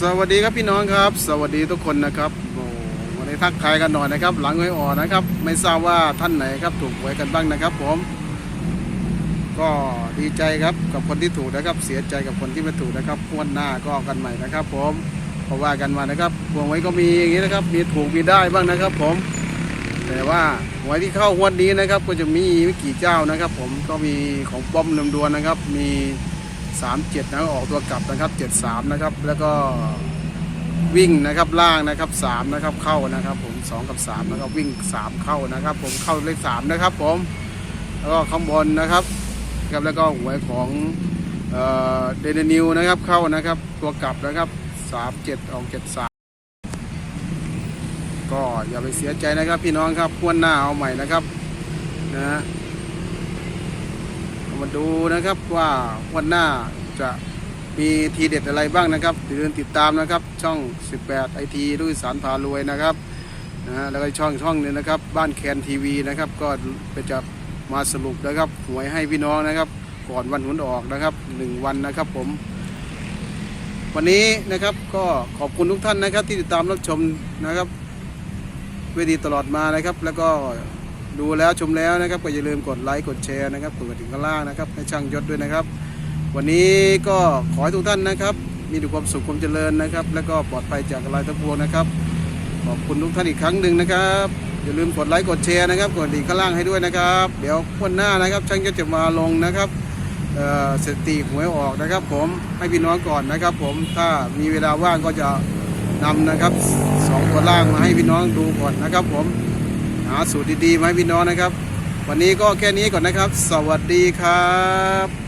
สวัสดีครับพี่น้องครับ สวัสดีทุกคนนะครับวันนี้ทักทายกันหน่อยนะครับ หลังหวยออกนะครับ ไม่ทราบว่าท่านไหนครับถูกหวยกันบ้างนะครับ ผม ก็ดีใจครับกับคนที่ถูกนะครับ เสียใจกับคนที่ไม่ถูกนะครับงวันหน้าก็กันใหม่นะครับ ผมเพราะว่ากันมานะครับหวยก็มีอย่างนี้นะครับ มีถูกมีได้บ้างนะครับ ผม แต่ว่าหวยที่เข้างวันนี้นะครับ ก็จะมีไม่กี่เจ้านะครับ ผมก็มีของป้อมนำดวนนะครับ มี สามเจ็ดนะออกตัวกลับนะครับเจ็ดสามนะครับ แล้วก็วิ่งนะครับล่างนะครับสามนะครับเข้านะครับผมสองกับสามนะครับวิ่งสามเข้านะครับ ผมเข้าเลขสามนะครับผมแล้วก็ข้างบนนะครับครับแล้วก็หวยของเดนนิวนะครับเข้านะครับตัวกลับนะครับสามเจ็ดออกเจ็ดสามก็อย่าไปเสียใจนะครับพี่น้องครับพวนหน้าเอาใหม่นะครับนะ มาดูนะครับว่าวันหน้าจะมีทีเด็ดอะไรบ้างนะครับอย่าลืมติดตามนะครับ ช่อง 18ไอทีด้วยสารพารวยนะครับนะฮะแล้วก็ช่องช่องนึงนะครับ บ้านแคนทีวีนะครับ ก็ไปจะมาสรุปนะครับหวยให้พี่น้องนะครับ ก่อนวันหวยออกนะครับหนึ่งวันนะครับผม วันนี้นะครับก็ขอบคุณทุกท่านนะครับที่ติดตามรับชมนะครับเวทีตลอดมานะครับ แล้วก็ ดูแล้วชมแล้วนะครับก็อย่าลืมกดไลค์กดแชร์นะครับกดกระดิ่งข้างล่างนะครับให้ช่างยศด้วยนะครับ วันนี้ก็ขอให้ทุกท่านนะครับ มีแต่ความสุขความเจริญนะครับ แล้วก็ปลอดภัยจากอะไรทั้งปวงนะครับขอบคุณทุกท่านอีกครั้งหนึ่งนะครับอย่าลืมกดไลค์กดแชร์นะครับกดดิ่งข้างล่างให้ด้วยนะครับ เดี๋ยววันหน้านะครับ ช่างก็จะมาลงนะครับเสติหวยออกนะครับ ผมให้พี่น้องก่อนนะครับ ผมถ้ามีเวลาว่างก็จะนำนะครับสองตัวล่างมาให้พี่น้องดูก่อนนะครับ ผม หาสูตรดีๆมาให้พี่น้องนะครับ วันนี้ก็แค่นี้ก่อนนะครับ สวัสดีครับ